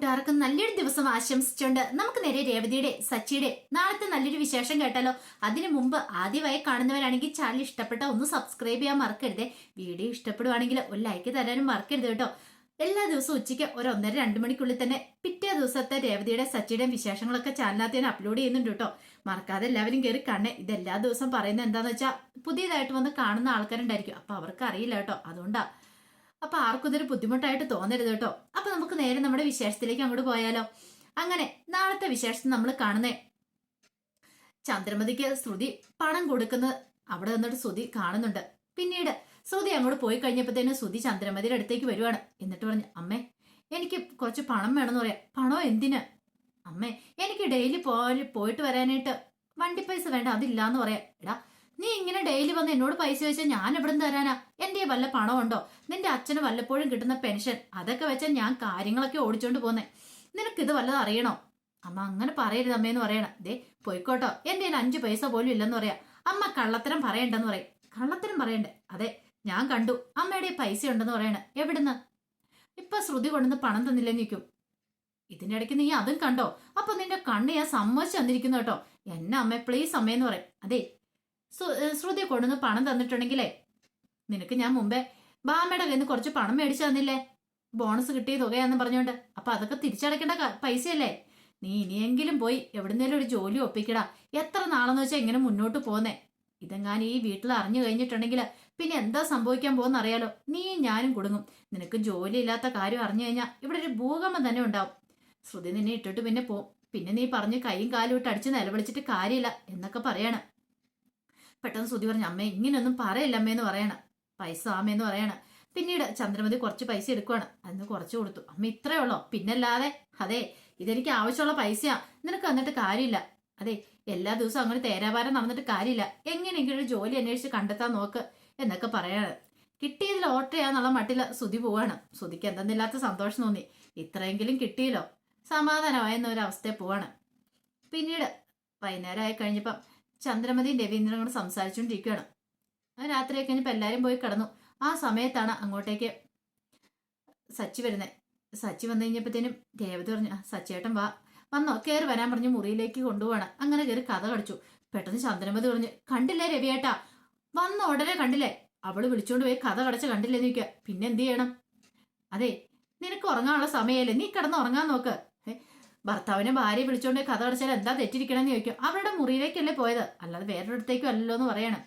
കൂട്ടുകാർക്ക് നല്ലൊരു ദിവസം ആശംസിച്ചുകൊണ്ട് നമുക്ക് നേരെ രേവതിയുടെ സച്ചിയുടെ നാളത്തെ നല്ലൊരു വിശേഷം കേട്ടാലോ? അതിനു മുമ്പ് ആദ്യമായി കാണുന്നവരാണെങ്കിൽ ചാനൽ ഇഷ്ടപ്പെട്ട ഒന്ന് സബ്സ്ക്രൈബ് ചെയ്യാൻ മറക്കരുത്. വീഡിയോ ഇഷ്ടപ്പെടുവാണെങ്കിൽ ഒരു ലൈക്ക് തരാനും മറക്കരുത് കേട്ടോ. എല്ലാ ദിവസവും ഉച്ചയ്ക്ക് ഒരു ഒന്നര രണ്ട് മണിക്കുള്ളിൽ തന്നെ പിറ്റേ ദിവസത്തെ രേവതിയുടെ സച്ചിയുടെയും വിശേഷങ്ങളൊക്കെ ചാനലിനകത്ത് ഞാൻ അപ്ലോഡ് ചെയ്യുന്നുണ്ട് കേട്ടോ. മറക്കാതെ എല്ലാവരും കയറി കാണണേ. ഇതെല്ലാ ദിവസം പറയുന്നത് എന്താണെന്ന് വെച്ചാൽ പുതിയതായിട്ട് വന്ന് കാണുന്ന ആൾക്കാരുണ്ടായിരിക്കും. അപ്പൊ അവർക്ക് അറിയില്ല കേട്ടോ. അതുകൊണ്ടാ അപ്പൊ ആർക്കും ഇതൊരു ബുദ്ധിമുട്ടായിട്ട് തോന്നരുത് കേട്ടോ. അപ്പൊ നമുക്ക് നേരെ നമ്മുടെ വിശേഷത്തിലേക്ക് അങ്ങോട്ട് പോയാലോ. അങ്ങനെ നാളത്തെ വിശേഷത്തിൽ നമ്മൾ കാണുന്നേ ചന്ദ്രമതിക്ക് ശ്രുതി പണം കൊടുക്കുന്ന. അവിടെ നിന്നിട്ട് ശ്രുതി കാണുന്നുണ്ട്. പിന്നീട് ശ്രുതി അങ്ങോട്ട് പോയി കഴിഞ്ഞപ്പോഴത്തേനും ശ്രുതി ചന്ദ്രമതിയുടെ അടുത്തേക്ക് വരുവാണ്. എന്നിട്ട് പറഞ്ഞു അമ്മേ എനിക്ക് കുറച്ച് പണം വേണമെന്ന് പറയാം. പണോ? എന്തിന്? അമ്മേ എനിക്ക് ഡെയിലി പോയി പോയിട്ട് വരാനായിട്ട് വണ്ടി പൈസ വേണ്ട അതില്ലാന്ന് പറയാം. എടാ നീ ഇങ്ങനെ ഡെയിലി വന്ന് എന്നോട് പൈസ ചോദിച്ചാൽ ഞാൻ എവിടെ നിന്ന് തരാനാ? എന്റെ വല്ല പണം ഉണ്ടോ നിന്റെ അച്ഛന് വല്ലപ്പോഴും കിട്ടുന്ന പെൻഷൻ അതൊക്കെ വെച്ചാൽ ഞാൻ കാര്യങ്ങളൊക്കെ ഓടിച്ചോണ്ട് പോന്നെ. നിനക്ക് ഇത് വല്ലതും അറിയണോ? അമ്മ അങ്ങനെ പറയരുത് അമ്മയെന്ന് പറയണം. ദേ പോയിക്കോട്ടോ. എന്റെ കയ്യിൽ അഞ്ചു പൈസ പോലും ഇല്ലെന്ന് പറയാ. അമ്മ കള്ളത്തരം പറയണ്ടെന്ന് പറയും. കള്ളത്തരം പറയണ്ടേ? അതെ ഞാൻ കണ്ടു. അമ്മയുടെ പൈസ ഉണ്ടെന്ന് പറയണേ. എവിടുന്ന്? ഇപ്പൊ ശ്രുതി കൊണ്ടുവന്ന് പണം തന്നില്ലെന്ന് നിൽക്കും ഇതിന്റെ ഇടയ്ക്ക് നീ അതും കണ്ടോ? അപ്പൊ നിന്റെ കണ്ണ് ഞാൻ സമ്മതിച്ചു തന്നിരിക്കുന്നു കേട്ടോ. എന്നെ അമ്മ പ്ലീസ് അമ്മയെന്ന് പറയും. അതെ ശ്രുതി കൊണ്ടുവന്ന് പണം തന്നിട്ടുണ്ടെങ്കിലേ നിനക്ക് ഞാൻ മുമ്പേ ബാമയുടെ കയ്യിൽ നിന്ന് കുറച്ച് പണം മേടിച്ചു തന്നില്ലേ? ബോണസ് കിട്ടിയ തുകയാന്ന് പറഞ്ഞോണ്ട്. അപ്പൊ അതൊക്കെ തിരിച്ചടക്കേണ്ട പൈസയല്ലേ? നീ ഇനിയെങ്കിലും പോയി എവിടുന്നേലും ഒരു ജോലി ഒപ്പിക്കടാ. എത്ര നാളെന്ന് വെച്ചാൽ ഇങ്ങനെ മുന്നോട്ട് പോന്നേ? ഇതെങ്ങാനും ഈ വീട്ടിൽ അറിഞ്ഞു കഴിഞ്ഞിട്ടുണ്ടെങ്കിൽ പിന്നെ എന്താ സംഭവിക്കാൻ പോകുന്ന അറിയാലോ നീയും ഞാനും കുടുങ്ങും. നിനക്ക് ജോലി ഇല്ലാത്ത കാര്യം അറിഞ്ഞു കഴിഞ്ഞാൽ ഇവിടെ ഒരു ഭൂകമ്പം തന്നെ ഉണ്ടാവും. ശ്രുതി നിന്നെ ഇട്ടിട്ട് പിന്നെ പോവും പിന്നെ നീ പറഞ്ഞ് കൈയും കാലും ഇട്ട് അടിച്ച് നിലവിളിച്ചിട്ട് കാര്യമില്ല എന്നൊക്കെ പറയാണ്. പെട്ടെന്ന് ശ്രുതി പറഞ്ഞു അമ്മേ ഇങ്ങനെയൊന്നും പറയില്ല അമ്മയെന്ന് പറയണം. പൈസ ആമേന്ന് പറയണം. പിന്നീട് ചന്ദ്രമതി കുറച്ച് പൈസ എടുക്കുവാണ്. അതിന് കുറച്ച് കൊടുത്തു. അമ്മ ഇത്രയേ ഉള്ളോ? പിന്നല്ലാതെ? അതെ ഇതെനിക്ക് ആവശ്യമുള്ള പൈസയാ. നിനക്ക് എന്നിട്ട് കാര്യമില്ല. അതെ എല്ലാ ദിവസവും അങ്ങനെ തേരാപാരം നടന്നിട്ട് കാര്യമില്ല. എങ്ങനെയെങ്കിലും ഒരു ജോലി അന്വേഷിച്ച് കണ്ടെത്താൻ നോക്ക് എന്നൊക്കെ പറയാണ്. കിട്ടിയതിൽ ഓട്ടയാന്നുള്ള മട്ടിൽ സുതി പോവാണ്. സുതിക്ക് എന്തെന്നില്ലാത്ത സന്തോഷം തോന്നി. ഇത്രയെങ്കിലും കിട്ടിയല്ലോ? സമാധാനമായെന്ന ഒരു അവസ്ഥയിൽ പോവാണ്. പിന്നീട് വൈകുന്നേരം ആയി കഴിഞ്ഞപ്പം ചന്ദ്രമതിയും രവീന്ദ്രനും കൂടെ സംസാരിച്ചുകൊണ്ടിരിക്കുകയാണ് രാത്രി കഴിഞ്ഞപ്പോൾ എല്ലാവരും പോയി കിടന്നു. ആ സമയത്താണ് അങ്ങോട്ടേക്ക് സച്ചി വരുന്നത് സച്ചി വന്നു കഴിഞ്ഞപ്പോഴത്തേനും രേവതി പറഞ്ഞു "ആ, സച്ചിയേട്ടൻ വാ. വന്നോ കയറി വരാൻ പറഞ്ഞു മുറിയിലേക്ക് കൊണ്ടുപോവാണ്. അങ്ങനെ കയറി കഥ കടിച്ചു. പെട്ടെന്ന് ചന്ദ്രമതി പറഞ്ഞു കണ്ടില്ലേ രവിയേട്ടാ? വന്ന ഉടനെ കണ്ടില്ലേ? അവൾ വിളിച്ചോണ്ട് പോയി കഥ കടച്ച് കണ്ടില്ലെന്ന് ചോദിക്കുക പിന്നെ എന്ത് ചെയ്യണം? അതെ നിനക്ക് ഉറങ്ങാനുള്ള സമയമല്ലേ നീ കിടന്ന് ഉറങ്ങാൻ നോക്ക്. ഭർത്താവിനെ ഭാര്യ വിളിച്ചോണ്ട് കഥ അടച്ചാൽ എന്താ തെറ്റിരിക്കണമെന്ന് ചോദിക്കും. അവരുടെ മുറിയിലേക്കല്ലേ പോയത്? അല്ലാതെ വേറൊരിടത്തേക്കും അല്ലല്ലോ എന്ന് പറയണം.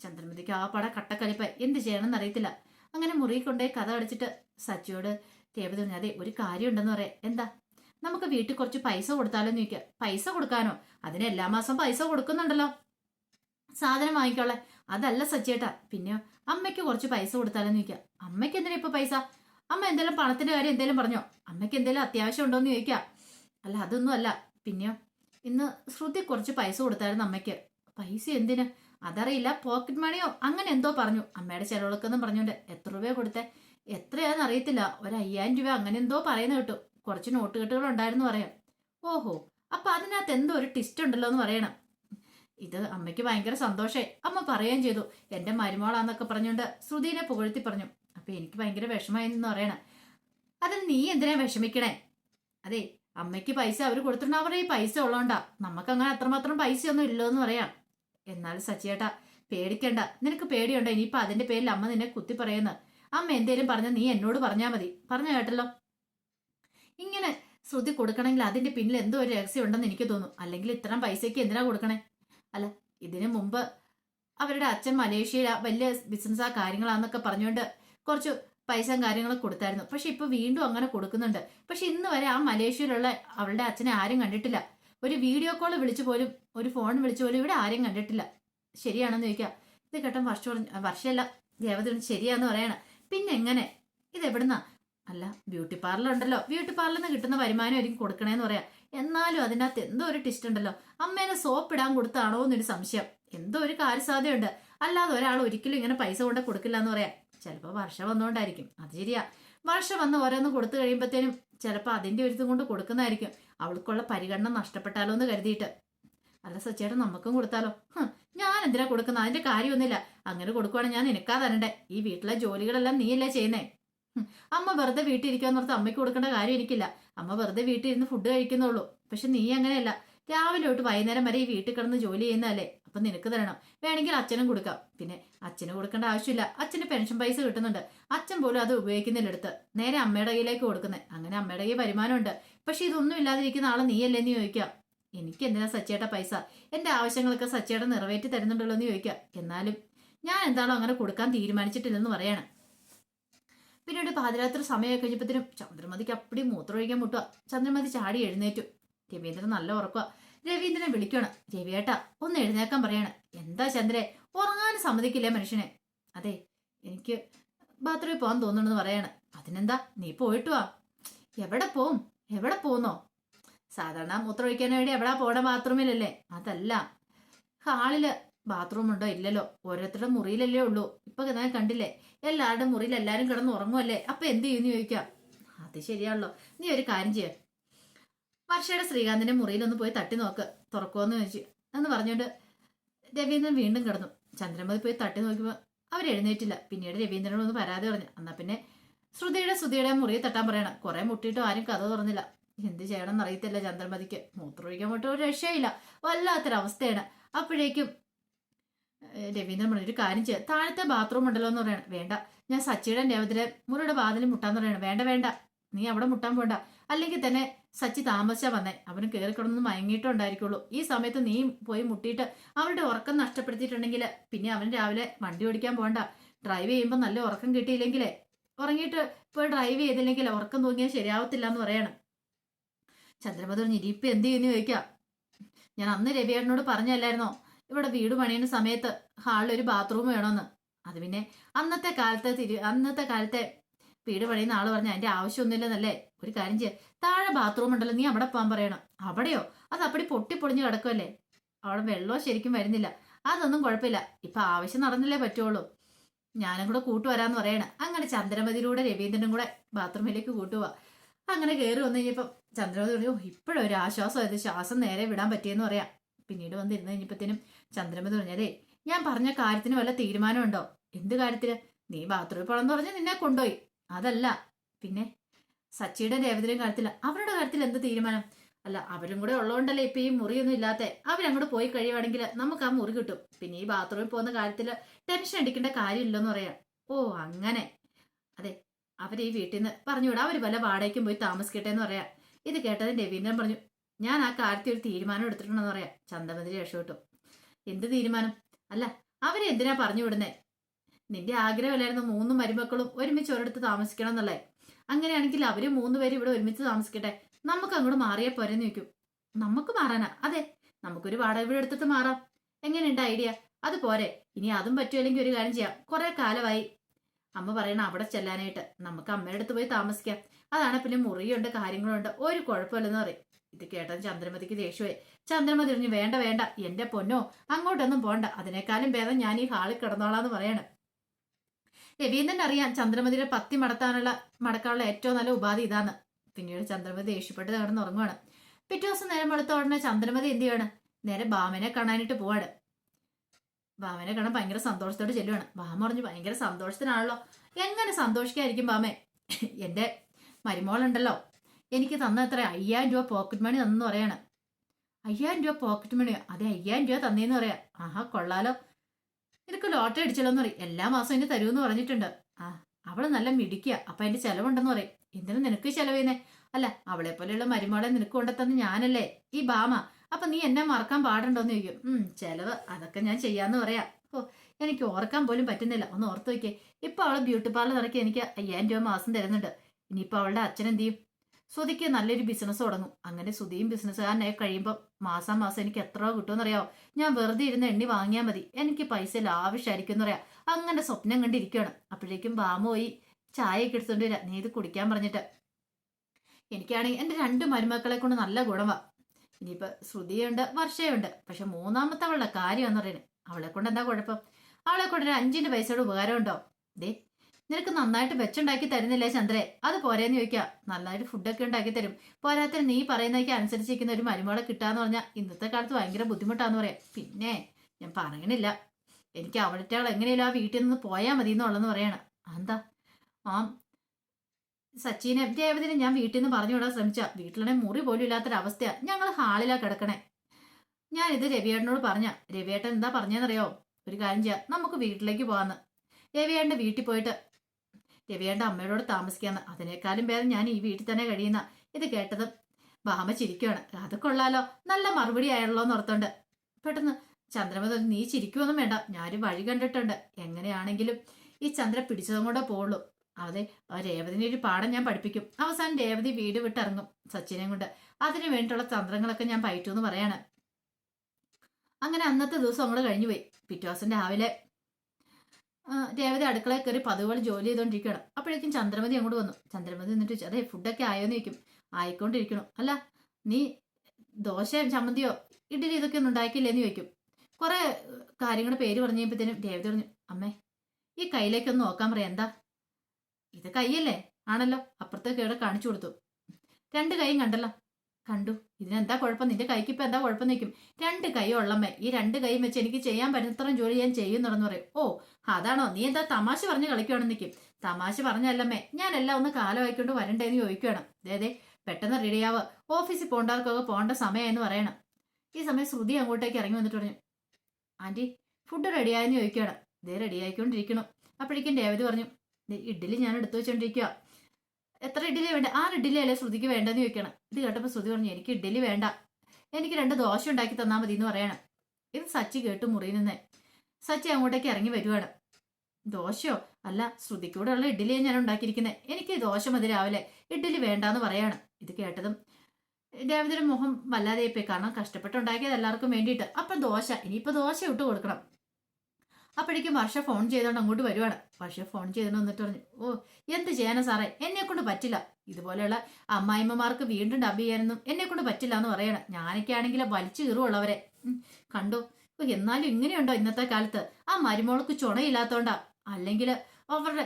ചന്ദ്രമതിക്ക് ആ പട കട്ടക്കലിപ്പ എന്ത് ചെയ്യണമെന്ന് അറിയത്തില്ല. അങ്ങനെ മുറി കൊണ്ടേ കഥ അടച്ചിട്ട് സച്ചിയോട് പറഞ്ഞു അതെ ഒരു കാര്യം ഉണ്ടെന്ന് പറയാം. എന്താ? നമുക്ക് വീട്ടിൽ കുറച്ച് പൈസ കൊടുത്താലോ എന്ന് ചോദിക്കുക പൈസ കൊടുക്കാനോ? അതിന് എല്ലാ മാസം പൈസ കൊടുക്കുന്നുണ്ടല്ലോ. സാധനം വാങ്ങിക്കോളെ. അതല്ല സച്ചിയേട്ടാ. പിന്നെ അമ്മയ്ക്ക് കുറച്ച് പൈസ കൊടുത്താലോ എന്ന് ചോദിക്കുക അമ്മയ്ക്ക് എന്തിനാ ഇപ്പൊ പൈസ? അമ്മ എന്തെങ്കിലും പണത്തിന്റെ കാര്യം എന്തെങ്കിലും പറഞ്ഞോ? അമ്മയ്ക്ക് എന്തെങ്കിലും അത്യാവശ്യം ഉണ്ടോ എന്ന് ചോദിക്കുക അല്ല അതൊന്നും അല്ല. പിന്നെയോ ഇന്ന് ശ്രുതി കുറച്ച് പൈസ കൊടുത്തായിരുന്നു അമ്മയ്ക്ക്. പൈസ എന്തിന്? അതറിയില്ല. പോക്കറ്റ് മണിയോ? അങ്ങനെ എന്തോ പറഞ്ഞു. അമ്മയുടെ ചെലവുകൾക്കെന്നും പറഞ്ഞുകൊണ്ട് എത്ര രൂപ കൊടുത്തേ? എത്രയാണെന്ന് അറിയത്തില്ല. ഒരു അയ്യായിരം രൂപ അങ്ങനെ എന്തോ പറയുന്ന കേട്ടു. കുറച്ച് നോട്ട് കെട്ടുകൾ ഉണ്ടായിരുന്നു പറയാം. ഓഹോ അപ്പൊ അതിനകത്ത് എന്തോ ഒരു ടിസ്റ്റ് ഉണ്ടല്ലോ എന്ന് പറയണം. ഇത് അമ്മയ്ക്ക് ഭയങ്കര സന്തോഷേ അമ്മ പറയുകയും ചെയ്തു. എന്റെ മരുമോളാന്നൊക്കെ പറഞ്ഞുകൊണ്ട് ശ്രുതിനെ പുകഴ്ത്തി പറഞ്ഞു. അപ്പൊ എനിക്ക് ഭയങ്കര വിഷമായി എന്ന് പറയണം. അതിൽ നീ എന്തിനാ വിഷമിക്കണേ? അതെ അമ്മയ്ക്ക് പൈസ അവർ കൊടുത്തിട്ടുണ്ട്. അവരുടെ ഈ പൈസ ഉള്ളോണ്ടാ. നമുക്ക് അങ്ങനെ അത്രമാത്രം പൈസയൊന്നും ഇല്ലോന്ന് പറയാം. എന്നാൽ സച്ചിയേട്ടാ പേടിക്കണ്ട. നിനക്ക് പേടിയുണ്ടോ? ഇനിയിപ്പോ അതിന്റെ പേരിൽ അമ്മ നിന്നെ കുത്തി പറയുന്നത് അമ്മ എന്തേലും പറഞ്ഞ നീ എന്നോട് പറഞ്ഞാ മതി. പറഞ്ഞു കേട്ടല്ലോ? ഇങ്ങനെ ശ്രുതി കൊടുക്കണമെങ്കിൽ അതിന്റെ പിന്നിൽ എന്തോ ഒരു രഹസ്യം ഉണ്ടെന്ന് എനിക്ക് തോന്നുന്നു അല്ലെങ്കിൽ ഇത്രയും പൈസയ്ക്ക് എന്തിനാ കൊടുക്കണേ? അല്ല ഇതിനു മുമ്പ് അവരുടെ അച്ഛൻ മലേഷ്യയിലാ വലിയ ബിസിനസ്സാ കാര്യങ്ങളാന്നൊക്കെ പറഞ്ഞുകൊണ്ട് കുറച്ച് പൈസയും കാര്യങ്ങളും കൊടുത്തായിരുന്നു. പക്ഷെ ഇപ്പൊ വീണ്ടും അങ്ങനെ കൊടുക്കുന്നുണ്ട്. പക്ഷെ ഇന്ന് വരെ ആ മലേഷ്യയിലുള്ള അവളുടെ അച്ഛനെ ആരും കണ്ടിട്ടില്ല. ഒരു വീഡിയോ കോൾ വിളിച്ചു പോലും ഒരു ഫോൺ വിളിച്ചു പോലും ഇവിടെ ആരും കണ്ടിട്ടില്ല. ശരിയാണെന്ന് ചോദിക്കാം. ഇത് കേട്ടോ വർഷം വർഷമല്ല ദേവത ശരിയാന്ന് പറയണ. പിന്നെ എങ്ങനെ? ഇത് എവിടുന്നാ? അല്ല ബ്യൂട്ടി പാർലർ ഉണ്ടല്ലോ. ബ്യൂട്ടി പാർലറിൽ നിന്ന് കിട്ടുന്ന വരുമാനം ആയിരിക്കും കൊടുക്കണേന്ന് പറയാം. എന്നാലും അതിനകത്ത് എന്തോ ഒരു ടിസ്റ്റ് ഉണ്ടല്ലോ. അമ്മേനെ സോപ്പ് ഇടാൻ കൊടുത്താണോ എന്നൊരു സംശയം. എന്തോ ഒരു കാര്യസാധ്യതയുണ്ട്. അല്ലാതെ ഒരാൾ ഒരിക്കലും ഇങ്ങനെ പൈസ കൊണ്ട് കൊടുക്കില്ല എന്ന് പറയാം. ചിലപ്പോൾ വർഷം വന്നുകൊണ്ടായിരിക്കും അത് ശരിയാ. വർഷം വന്ന് ഓരോന്ന് കൊടുത്തു കഴിയുമ്പോഴത്തേനും ചിലപ്പോൾ അതിന്റെ ഒരു കൊണ്ട് കൊടുക്കുന്നതായിരിക്കും. അവൾക്കുള്ള പരിഗണന നഷ്ടപ്പെട്ടാലോ എന്ന് കരുതിയിട്ട്. അല്ല സച്ചേട്ടൻ നമുക്കും കൊടുത്താലോ? ഞാൻ എന്തിനാ കൊടുക്കുന്നത് അതിന്റെ കാര്യമൊന്നുമില്ല. അങ്ങനെ കൊടുക്കുവാണെങ്കിൽ ഞാൻ നിനക്കാ തരണ്ടേ. ഈ വീട്ടിലെ ജോലികളെല്ലാം നീയല്ലേ ചെയ്യുന്നേ? അമ്മ വെറുതെ വീട്ടിൽ ഇരിക്കാന്ന് ഓർത്ത് അമ്മയ്ക്ക് കൊടുക്കേണ്ട കാര്യം എനിക്കില്ല. അമ്മ വെറുതെ വീട്ടിൽ ഇരുന്ന് ഫുഡ് കഴിക്കുന്നുള്ളൂ. പക്ഷെ നീ അങ്ങനെയല്ല. രാവിലെ തൊട്ട് വൈകുന്നേരം വരെ ഈ വീട്ടിൽ കിടന്ന് ജോലി ചെയ്യുന്നതല്ലേ? അപ്പൊ നിനക്ക് തരണം. വേണമെങ്കിൽ അച്ഛനും കൊടുക്കാം. പിന്നെ അച്ഛന് കൊടുക്കേണ്ട ആവശ്യമില്ല. അച്ഛന് പെൻഷൻ പൈസ കിട്ടുന്നുണ്ട്. അച്ഛൻ പോലും അത് ഉപയോഗിക്കുന്നില്ലെടുത്ത്. നേരെ അമ്മയുടെ കയ്യിലേക്ക് കൊടുക്കുന്നത് അങ്ങനെ അമ്മയുടെ കയ്യിൽ വരുമാനമുണ്ട്. പക്ഷെ ഇതൊന്നും ഇല്ലാതിരിക്കുന്ന ആൾ നീയല്ലേ എന്ന് ചോദിക്കാം എനിക്ക് എന്തിനാ സച്ചേട്ട പൈസ? എന്റെ ആവശ്യങ്ങളൊക്കെ സച്ചേട്ട നിറവേറ്റി തരുന്നുണ്ടല്ലോ എന്ന് ചോദിക്കാം എന്നാലും ഞാൻ എന്താണോ അങ്ങനെ കൊടുക്കാൻ തീരുമാനിച്ചിട്ടില്ലെന്ന് പറയാണ്. പിന്നീട് പാതിരാത്രി സമയം കഴിഞ്ഞപ്പോഴത്തേനും ചന്ദ്രമതിക്ക് അപ്പടി മൂത്രമൊഴിക്കാൻ മുട്ടുക ചന്ദ്രമതി ചാടി എഴുന്നേറ്റു. രവീന്ദ്രൻ നല്ല ഉറക്കുക രവീന്ദ്രനെ വിളിക്കണം. രവിയേട്ടാ ഒന്ന് എഴുന്നേക്കാൻ പറയണം. എന്താ ചന്ദ്രേ ഉറങ്ങാൻ സമ്മതിക്കില്ലേ മനുഷ്യനെ? അതെ എനിക്ക് ബാത്റൂമിൽ പോകാൻ തോന്നണമെന്ന് പറയാണ്. അതിനെന്താ നീ പോയിട്ട് വാ. എവിടെ പോവും? എവിടെ പോകുന്നോ സാധാരണ മൂത്രമൊഴിക്കാൻ വേണ്ടി എവിടാ പോണ ബാത്റൂമിലല്ലേ? അതല്ല. ഹാളിൽ ബാത്റൂം ഉണ്ടോ ഇല്ലല്ലോ? ഓരോരുത്തരുടെ മുറിയിലല്ലേ ഉള്ളൂ. ഇപ്പൊ ഞാൻ കണ്ടില്ലേ എല്ലാവരുടെ മുറിയിൽ എല്ലാരും കിടന്ന് ഉറങ്ങുമല്ലേ അപ്പൊ എന്ത് ചെയ്യുന്നു ചോദിക്കാം. അത് ശരിയാണല്ലോ. നീ ഒരു കാര്യം ചെയ്യ. വർഷയുടെ ശ്രീകാന്തിന്റെ മുറിയിലൊന്ന് പോയി തട്ടി നോക്ക്. തുറക്കുമെന്ന് ചോദിച്ചു. എന്ന് പറഞ്ഞുകൊണ്ട് രവീന്ദ്രൻ വീണ്ടും കിടന്നു. ചന്ദ്രമതി പോയി തട്ടി നോക്കിയപ്പോൾ അവർ എഴുന്നേറ്റില്ല. പിന്നീട് രവീന്ദ്രനോട് ഒന്ന് പരാതി പറഞ്ഞു. എന്നാ പിന്നെ ശ്രുതിയുടെ ശ്രുതിയുടെ മുറിയിൽ തട്ടാൻ പറയണം. കുറെ മുട്ടിയിട്ടും ആരും കഥ തുറന്നില്ല. എന്ത് ചെയ്യണം എന്നറിയത്തില്ല ചന്ദ്രമതിക്ക്. മൂത്രമൊഴിക്കാൻ പോയിട്ട് ഒരു രക്ഷയില്ല. വല്ലാത്തൊരവസ്ഥയാണ്. അപ്പോഴേക്കും രവീന്ദ്രൻ പറഞ്ഞു ഒരു കാര്യം ചെയ്യാം. താഴത്തെ ബാത്റൂം ഉണ്ടല്ലോ എന്ന് പറയണം. വേണ്ട. ഞാൻ സച്ചിയുടെ രവതിരെ മുറിയുടെ വാതിൽ മുട്ടാന്ന് പറയണം. വേണ്ട വേണ്ട. നീ അവിടെ മുട്ടാൻ പോണ്ട. അല്ലെങ്കിൽ തന്നെ സച്ചി താമസിച്ചാ വന്നേ. അവന് കയറി കിടന്നു മയങ്ങിയിട്ടുണ്ടായിരിക്കുള്ളൂ. ഈ സമയത്ത് നീ പോയി മുട്ടിയിട്ട് അവരുടെ ഉറക്കം നഷ്ടപ്പെടുത്തിയിട്ടുണ്ടെങ്കിൽ പിന്നെ അവൻ രാവിലെ വണ്ടി ഓടിക്കാൻ പോകണ്ട. ഡ്രൈവ് ചെയ്യുമ്പോൾ നല്ല ഉറക്കം കിട്ടിയില്ലെങ്കിലേ. ഉറങ്ങിയിട്ട് ഇപ്പോൾ ഡ്രൈവ് ചെയ്തില്ലെങ്കിൽ ഉറക്കം തൂങ്ങിയാൽ ശരിയാവത്തില്ല എന്ന് പറയണം. ചന്ദ്രമതി പറഞ്ഞു ഇനിയിപ്പോൾ എന്ത് ചെയ്യുന്നു ചോദിക്കാം. ഞാൻ അന്ന് രവിയേട്ടനോട് പറഞ്ഞല്ലായിരുന്നോ? ഇവിടെ വീട് പണിയുന്ന സമയത്ത് ഹാളിൽ ഒരു ബാത്റൂം വേണമെന്ന്. അത് പിന്നെ അന്നത്തെ കാലത്തെ തിരി അന്നത്തെ കാലത്തെ വീട് പണിയുന്ന ആൾ പറഞ്ഞ അതിന്റെ ആവശ്യമൊന്നുമില്ലെന്നല്ലേ? ഒരു കാര്യം ചെയ്യ. താഴെ ബാത്റൂം ഉണ്ടല്ലോ നീ അവിടെ പോകാൻ പറയണം. അവിടെയോ? അത് അപ്പടി പൊട്ടിപ്പൊളിഞ്ഞ് കിടക്കുമല്ലേ അവിടെ വെള്ളവും ശരിക്കും വരുന്നില്ല. അതൊന്നും കുഴപ്പമില്ല. ഇപ്പൊ ആവശ്യം നടന്നില്ലേ പറ്റുള്ളൂ. ഞാനും കൂടെ കൂട്ടുവരാന്ന് പറയണ. അങ്ങനെ ചന്ദ്രമതിയിലൂടെ രവീന്ദ്രനും കൂടെ ബാത്റൂമിലേക്ക് കൂട്ടുവാ അങ്ങനെ കയറി വന്നു കഴിഞ്ഞപ്പം ചന്ദ്രമതി പറഞ്ഞു "ഓ, ഇപ്പോഴും ഒരു ആശ്വാസമായത് ശ്വാസം നേരെ വിടാൻ പറ്റിയെന്ന് പറയാം. പിന്നീട് വന്നിരുന്ന് കഴിഞ്ഞപ്പത്തേനും ചന്ദ്രമതി പറഞ്ഞതേ ഞാൻ പറഞ്ഞ കാര്യത്തിന് വല്ല തീരുമാനമുണ്ടോ? എന്ത് കാര്യത്തിന്? നീ ബാത്റൂമിൽ പോകണമെന്ന് പറഞ്ഞ് നിന്നെ കൊണ്ടുപോയി. അതല്ല. പിന്നെ സച്ചിയുടെ രേവതിയുടെയും കാര്യത്തിൽ അവരുടെ കാര്യത്തിൽ എന്ത് തീരുമാനം? അല്ല അവരും കൂടെ ഉള്ളതുകൊണ്ടല്ലേ ഇപ്പൊ ഈ മുറിയൊന്നും ഇല്ലാത്ത. അവരങ്ങോട്ട് പോയി കഴിയുവാണെങ്കിൽ നമുക്ക് ആ മുറി കിട്ടും. പിന്നെ ഈ ബാത്റൂമിൽ പോകുന്ന കാര്യത്തിൽ ടെൻഷൻ അടിക്കേണ്ട കാര്യമില്ലെന്ന് പറയാം. ഓ അങ്ങനെ. അതെ അവർ ഈ വീട്ടിൽ നിന്ന് പറഞ്ഞുവിടാം. അവർ വല്ല വാടകയ്ക്കും പോയി താമസിക്കട്ടെ എന്ന് പറയാം. ഇത് കേട്ടതിന് രവീന്ദ്രൻ പറഞ്ഞു ഞാൻ ആ കാര്യത്തിൽ ഒരു തീരുമാനം എടുത്തിട്ടുണ്ടെന്ന് പറയാം. ചന്ദമതി രക്ഷപ്പെട്ടു. എന്ത് തീരുമാനം? അല്ല അവരെന്തിനാ പറഞ്ഞു വിടുന്നേ നിന്റെ ആഗ്രഹമല്ലായിരുന്നു മൂന്ന് മരുമക്കളും ഒരുമിച്ച് ഒരിടത്ത് താമസിക്കണം എന്നുള്ളേ അങ്ങനെയാണെങ്കിൽ അവർ മൂന്ന് പേരും ഇവിടെ ഒരുമിച്ച് താമസിക്കട്ടെ. നമുക്ക് അങ്ങോട്ട് മാറിയാ പോരെന്ന് വെക്കും നമുക്ക് മാറാനാ? അതെ. നമുക്കൊരു വാടക വീട് എടുത്തിട്ട് മാറാം. എങ്ങനെയുണ്ട് ഐഡിയ? അത് പോരെ. ഇനി അതും പറ്റുമല്ലെങ്കിൽ ഒരു കാര്യം ചെയ്യാം. കുറെ കാലമായി. അമ്മ പറയണ അവിടെ ചെല്ലാനായിട്ട് നമുക്ക് അമ്മയുടെ അടുത്ത് പോയി താമസിക്കാം. അതാണ് പിന്നെ മുറിയുണ്ട് കാര്യങ്ങളുണ്ട്. ഒരു കുഴപ്പമില്ലെന്ന് പറയും. ഇത് കേട്ടാൽ ചന്ദ്രമതിക്ക് ദേഷ്യമായി. ചന്ദ്രമതി പറഞ്ഞു വേണ്ട വേണ്ട. എന്റെ പൊന്നോ അങ്ങോട്ടൊന്നും പോണ്ട. അതിനേക്കാളും ഭേദം ഞാൻ ഈ ഹാളിൽ കിടന്നോളാന്ന് പറയാണ്. രവീന്ദ്രൻ അറിയാം ചന്ദ്രമതിയുടെ പത്തി മടത്താനുള്ള മടക്കാനുള്ള ഏറ്റവും നല്ല ഉപാധി ഇതാണ് പിന്നീട് ചന്ദ്രമതി ദേഷ്യപ്പെട്ട് കിടന്ന് ഉറങ്ങുവാണ്. പിറ്റേ ദിവസം നേരം വെളുത്ത ഉടനെ ചന്ദ്രമതി എന്ത് ചെയ്യാണ്? നേരെ ബാമനെ കാണാനായിട്ട് പോവാണ്. ബാമനെ കാണാൻ ഭയങ്കര സന്തോഷത്തോടെ ചെല്ലുവാണ്. ബാമ പറഞ്ഞു ഭയങ്കര സന്തോഷത്തിനാണല്ലോ. എങ്ങനെ സന്തോഷിക്കായിരിക്കും ബാമേ എന്റെ മരുമോളുണ്ടല്ലോ. എനിക്ക് തന്ന എത്ര അയ്യായിരം രൂപ പോക്കറ്റ് മണി തന്നെന്ന് പറയാണ്. അയ്യായിരം രൂപ പോക്കറ്റ് മണിയോ അതെ അയ്യായിരം രൂപ തന്നേന്ന് പറയാം. ആഹാ കൊള്ളാലോ. നിനക്ക് ലോട്ടറി അടിച്ചല്ലോ എന്ന് പറയും. എല്ലാ മാസവും എന്നെ തരുമെന്ന് പറഞ്ഞിട്ടുണ്ട്. ആ അവൾ നല്ല മിടിക്കുക അപ്പൊ അതിന്റെ ചെലവുണ്ടെന്ന് പറയും. എന്തിനു നിനക്ക് ചെലവേനെ അല്ല അവളെ പോലെയുള്ള മരുമോളെ നിനക്ക് കൊണ്ടെത്തന്ന് ഞാനല്ലേ? ഈ ബാമ. അപ്പൊ നീ എന്നെ മറക്കാൻ പാടുണ്ടോന്ന് ചോദിക്കും. ഉം ചെലവ്. അതൊക്കെ ഞാൻ ചെയ്യാന്ന് പറയാ. ഓ എനിക്ക് ഓർക്കാൻ പോലും പറ്റുന്നില്ല. ഒന്ന് ഓർത്ത് നോക്കിയേ. ഇപ്പൊ അവളെ ബ്യൂട്ടി പാർലർ നടക്കി എനിക്ക് അയ്യായിരം രൂപ മാസം തരുന്നുണ്ട്. ഇനിയിപ്പോ അവളുടെ അച്ഛൻ ചെയ്യും? സുധിക്ക് നല്ലൊരു ബിസിനസ് തുടങ്ങും. അങ്ങനെ സുധിയും ബിസിനസ്സുകാരനായി കഴിയുമ്പോൾ മാസം മാസം എനിക്ക് എത്ര കിട്ടുമെന്ന് കിട്ടുമെന്നറിയാവോ? ഞാൻ വെറുതെ ഇരുന്ന് എണ്ണി വാങ്ങിയാൽ മതി. എനിക്ക് പൈസ ലാവിഷായിരിക്കും എന്നറിയാം അങ്ങനെ സ്വപ്നം കണ്ടിരിക്കുകയാണ്. അപ്പോഴേക്കും ബാമ പോയി ചായയൊക്കെ എടുത്തുകൊണ്ട് വരാം. നീ ഇത് കുടിക്കാൻ പറഞ്ഞിട്ട്. എനിക്കാണെങ്കിൽ എന്റെ രണ്ട് മരുമക്കളെ കൊണ്ട് നല്ല ഗുണമാ ഇനിയിപ്പോ ശ്രുതിയുണ്ട് വർഷയുണ്ട്. പക്ഷെ മൂന്നാമത്തെ അവളുടെ കാര്യം എന്ന് പറയുന്നത്. അവളെ കൊണ്ട് എന്താ കുഴപ്പം? അവളെ കൊണ്ട് ഒരു അഞ്ചിന്റെ പൈസയുടെ ഉപകാരം ഉണ്ടോ? ദേ നിനക്ക് നന്നായിട്ട് വെച്ചുണ്ടാക്കി തരുന്നില്ലേ ചന്ദ്രേ? അത് പോരേന്ന് ചോദിക്കാം. നന്നായിട്ട് ഫുഡൊക്കെ ഉണ്ടാക്കി തരും. പോരാത്തിന് നീ പറയുന്നതൊക്കെ അനുസരിച്ചിരിക്കുന്ന ഒരു മരുമോളെ കിട്ടാന്ന് പറഞ്ഞാൽ ഇന്നത്തെ കാലത്ത് ഭയങ്കര ബുദ്ധിമുട്ടാന്ന് പറയാം. പിന്നെ ഞാൻ പറയണില്ല. എനിക്ക് അവിടുത്തെ ആൾ എങ്ങനെയല്ലോ ആ വീട്ടിൽ നിന്ന് പോയാൽ മതി എന്നുള്ളതെന്ന് പറയണം. എന്താ ആ. സച്ചിനെ രേവതിനെ ഞാൻ വീട്ടിൽ നിന്ന് പറഞ്ഞു വിടാൻ ശ്രമിച്ച. വീട്ടിലെ മുറി പോലും ഇല്ലാത്തൊരവസ്ഥയാ ഞങ്ങൾ ഹാളിലാ കിടക്കണേ. ഞാൻ ഇത് രവിയേട്ടനോട് പറഞ്ഞ. രവിയേട്ടൻ എന്താ പറഞ്ഞെന്നറിയോ? ഒരു കാര്യം ചെയ്യാം. നമുക്ക് വീട്ടിലേക്ക് പോവാന്ന് രവിയേട്ടന്റെ വീട്ടിൽ പോയിട്ട് രവിയേട്ടന്റെ അമ്മയോട് താമസിക്കാന്ന്. അതിനേക്കാളും ഭേദം ഞാൻ ഈ വീട്ടിൽ തന്നെ കഴിയുന്ന. ഇത് കേട്ടതും ഭാമ ചിരിക്കുകയാണ് അത് കൊള്ളാലോ. നല്ല മറുപടി ആയല്ലോ എന്ന് ഓർത്തുണ്ട്. പെട്ടെന്ന് ചന്ദ്രമതി നീ ചിരിക്കുമൊന്നും വേണ്ട. ഞാനൊരു വഴി കണ്ടിട്ടുണ്ട്. എങ്ങനെയാണെങ്കിലും ഈ ചന്ദ്ര പിടിച്ചതും കൂടെ പോവുള്ളൂ. അതെ രേവതിനെ ഒരു പാഠം ഞാൻ പഠിപ്പിക്കും. അവസാനം രേവതി വീട് വിട്ടിറങ്ങും സച്ചിനെ കൊണ്ട്. അതിനു വേണ്ടിയിട്ടുള്ള തന്ത്രങ്ങളൊക്കെ ഞാൻ പയറ്റു എന്ന് പറയാണ്. അങ്ങനെ അന്നത്തെ ദിവസം അങ്ങോട്ട് കഴിഞ്ഞുപോയി. പിറ്റേ ദിവസം രാവിലെ രേവതി അടുക്കളയിൽ കയറി പതിവുകൾ ജോലി ചെയ്തുകൊണ്ടിരിക്കണം അപ്പോഴേക്കും ചന്ദ്രമതി അങ്ങോട്ട് വന്നു. ചന്ദ്രമതി എന്നിട്ട് ചോദിച്ചു അതെ ഫുഡൊക്കെ ആയോന്ന് ചോദിക്കും. ആയിക്കൊണ്ടിരിക്കണം. അല്ല നീ ദോശയും ചമ്മന്തിയോ ഇഡ്ഡലി ഇതൊക്കെ ഒന്നും ഉണ്ടാക്കിയില്ലേന്ന് ചോദിക്കും. കുറേ കാര്യങ്ങളുടെ പേര് പറഞ്ഞു കഴിയുമ്പോഴത്തേനും രേവതി പറഞ്ഞു അമ്മേ ഈ കയ്യിലേക്കൊന്ന് നോക്കാൻ പറയാം. എന്താ? ഇത് കൈയല്ലേ ആണല്ലോ. അപ്പുറത്തെ ഇവിടെ കാണിച്ചു കൊടുത്തു. രണ്ട് കൈയും കണ്ടല്ലോ. കണ്ടു. ഇതിനെന്താ കുഴപ്പം? നിന്റെ കൈക്ക് ഇപ്പൊ എന്താ കുഴപ്പം നിൽക്കും രണ്ട് കൈ ഉള്ളമ്മേ ഈ രണ്ട് കൈ വെച്ച് എനിക്ക് ചെയ്യാൻ പറ്റുന്നത്രയും ജോലി ഞാൻ ചെയ്യുന്നുണ്ടെന്ന് പറയും. ഓ അതാണോ? നീ എന്താ തമാശ പറഞ്ഞ് കളിക്കുവാണെന്ന് നിൽക്കും തമാശ പറഞ്ഞല്ലമ്മേ ഞാൻ എല്ലാം ഒന്ന് കാലമായിക്കൊണ്ട് വരണ്ടേന്ന് ചോദിക്കുകയാണ് അതെ പെട്ടെന്ന് റെഡിയാവ് ഓഫീസിൽ പോകേണ്ടവർക്കൊക്കെ പോകേണ്ട സമയമായെന്ന് പറയണം. ഈ സമയം ശ്രുതി അങ്ങോട്ടേക്ക് ഇറങ്ങി വന്നിട്ട് പറഞ്ഞു ആന്റി ഫുഡ് റെഡിയായെന്ന് ചോദിക്കുകയാണ് ഇതേ റെഡിയായിക്കൊണ്ടിരിക്കണം അപ്പോഴേക്കും ഡേവിദ് പറഞ്ഞു "ദേ ഇഡ്ഡലി ഞാൻ എടുത്തു വെച്ചോണ്ടിരിക്കുക എത്ര ഇഡ്ഡലി വേണ്ട? ആ ഇഡ്ഡലി അല്ലേ ശ്രുതിക്ക് വേണ്ടെന്ന് ചോദിക്കണം ഇത് കേട്ടപ്പോൾ ശ്രുതി പറഞ്ഞു എനിക്ക് ഇഡ്ഡലി വേണ്ട. എനിക്ക് രണ്ട് ദോശ ഉണ്ടാക്കി തന്നാൽ മതി എന്ന് പറയണം. ഇത് സച്ചി കേട്ടു മുറിയിൽ നിന്ന്. സച്ചി അങ്ങോട്ടേക്ക് ഇറങ്ങി വരുവാണ്. ദോശയോ? അല്ല ശ്രുതിക്കൂടെ ഉള്ള ഇഡ്ഡലിയാണ് ഞാൻ ഉണ്ടാക്കിയിരിക്കുന്നത് എനിക്ക് ദോശ മതി രാവിലെ. ഇഡ്ഡലി വേണ്ടാന്ന് പറയാണ്. ഇത് കേട്ടതും രാവിലെ മുഖം വല്ലാതെ പോയി. കാരണം കഷ്ടപ്പെട്ടുണ്ടാക്കിയത് എല്ലാവർക്കും വേണ്ടിയിട്ട്. അപ്പം ദോശ ഇനിയിപ്പോൾ ദോശ ഇട്ട് കൊടുക്കണം. അപ്പോഴേക്കും വർഷ ഫോൺ ചെയ്തോണ്ട് അങ്ങോട്ട് വരുവാണ്. വർഷ ഫോൺ ചെയ്തോണ്ട് വന്നിട്ട് പറഞ്ഞു ഓ എന്ത് ചെയ്യാനാ സാറേ? എന്നെ കൊണ്ട് പറ്റില്ല. ഇതുപോലെയുള്ള അമ്മായിമ്മമാർക്ക് വീണ്ടും ഡബ് ചെയ്യാനൊന്നും എന്നെ കൊണ്ട് പറ്റില്ല എന്ന് പറയണം. ഞാനൊക്കെ ആണെങ്കിൽ വലിച്ചു കീറുള്ളവരെ കണ്ടു. എന്നാലും ഇങ്ങനെയുണ്ടോ ഇന്നത്തെ കാലത്ത്? ആ മരുമോൾക്ക് ചുണയില്ലാത്തോണ്ടാ. അല്ലെങ്കിൽ അവരുടെ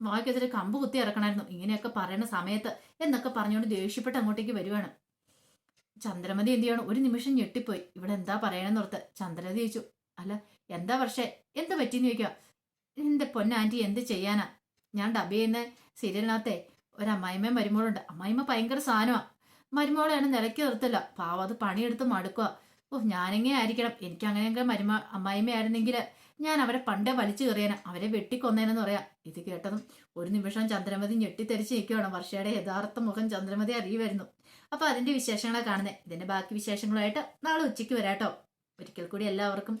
വാക്കെതിരെ കമ്പ് കുത്തി ഇറക്കണമായിരുന്നു ഇങ്ങനെയൊക്കെ പറയുന്ന സമയത്ത് എന്നൊക്കെ പറഞ്ഞുകൊണ്ട് ദേഷ്യപ്പെട്ട് അങ്ങോട്ടേക്ക് വരുവാണ്. ചന്ദ്രമതി എന്ത് ചെയ്യണം? ഒരു നിമിഷം ഞെട്ടിപ്പോയി. ഇവിടെ എന്താ പറയണെന്നോർത്ത്. ചന്ദ്രമതി ചോദിച്ചു അല്ല എന്താ പക്ഷേ എന്ത് പറ്റിയെന്ന് ചോദിക്കുക എന്റെ പൊന്നാന്റി എന്ത് ചെയ്യാനാ? ഞാൻ ഡബ് ചെയ്യുന്ന സീരിയലിനകത്തെ ഒരു അമ്മായിമ്മയും മരുമോളുണ്ട്. അമ്മായിമ്മ ഭയങ്കര സാധനമാണ് മരുമോളെയാണ് നിലയ്ക്ക് നിർത്തില്ല പാവം അത് പണിയെടുത്ത് മടുക്കുക ഓ ഞാനെങ്ങനെ ആയിരിക്കണം? എനിക്ക് അങ്ങനെയെങ്കിലും മരുമ അമ്മായിമ്മയായിരുന്നെങ്കിൽ ഞാൻ അവരെ പണ്ടേ വലിച്ചു കയറിയാനാ. അവരെ വെട്ടിക്കൊന്നേനെന്ന് പറയാം. ഇത് കേട്ടതും ഒരു നിമിഷം ചന്ദ്രമതി ഞെട്ടിത്തെരിച്ച് നിൽക്കുകയാണ് വർഷയുടെ യഥാർത്ഥ മുഖം ചന്ദ്രമതി അറിയുമായിരുന്നു. അപ്പൊ അതിന്റെ വിശേഷങ്ങളെ കാണുന്നത് ഇതിന്റെ ബാക്കി വിശേഷങ്ങളുമായിട്ട് നാളെ ഉച്ചയ്ക്ക് വരാട്ടോ. ഒരിക്കൽ കൂടി എല്ലാവർക്കും